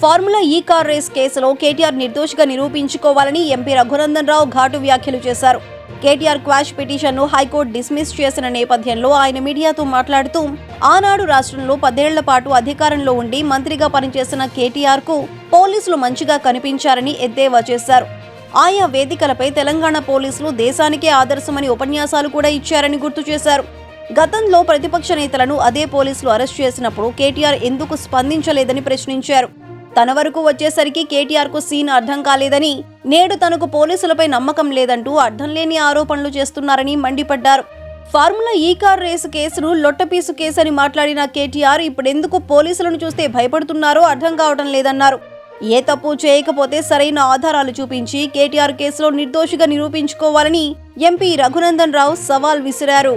Formula ఈ car race కేసులో కేటీఆర్ నిర్దోషిగా నిరూపించుకోవాలని ఎంపీ రఘునందన్ రావు ఘాటు వ్యాఖ్యలు చేశారు. కేటీఆర్ క్వాష్ పిటిషన్ను హైకోర్టు డిస్మిస్ చేసిన నేపథ్యంలో ఆయన మీడియాతో మాట్లాడుతూ ఆనాడు రాష్ట్రంలో పదేళ్ళ పాటు అధికారంలో ఉండి మంత్రిగా పనిచేసిన కేటీఆర్కు పోలీసులు మంచిగా కనిపించారని ఎద్దేవా చేశారు. ఆయా వేదికలపై తెలంగాణ పోలీసులు దేశానికే ఆదర్శమని ఉపన్యాసాలు కూడా ఇచ్చారని గుర్తు చేశారు. గతంలో ప్రతిపక్ష నేతలను అదే పోలీసులు అరెస్ట్ చేసినప్పుడు కేటీఆర్ ఎందుకు స్పందించలేదని ప్రశ్నించారు. తన వరకు వచ్చేసరికి కేటీఆర్కు సీన్ అర్థం కాలేదని నేడు తనకు పోలీసులపై నమ్మకం లేదంటూ అర్థం లేని ఆరోపణలు చేస్తున్నారని మండిపడ్డారు. ఫార్ములా ఈ కార్ రేసు కేసును లొట్టపీసు కేసు అని మాట్లాడిన కేటీఆర్ ఇప్పుడెందుకు పోలీసులను చూస్తే భయపడుతున్నారో అర్థం కావడం లేదన్నారు. ఏ తప్పు చేయకపోతే సరైన ఆధారాలు చూపించి కేటీఆర్ కేసులో నిర్దోషిగా నిరూపించుకోవాలని ఎంపీ రఘునందన్ రావు సవాల్ విసిరారు.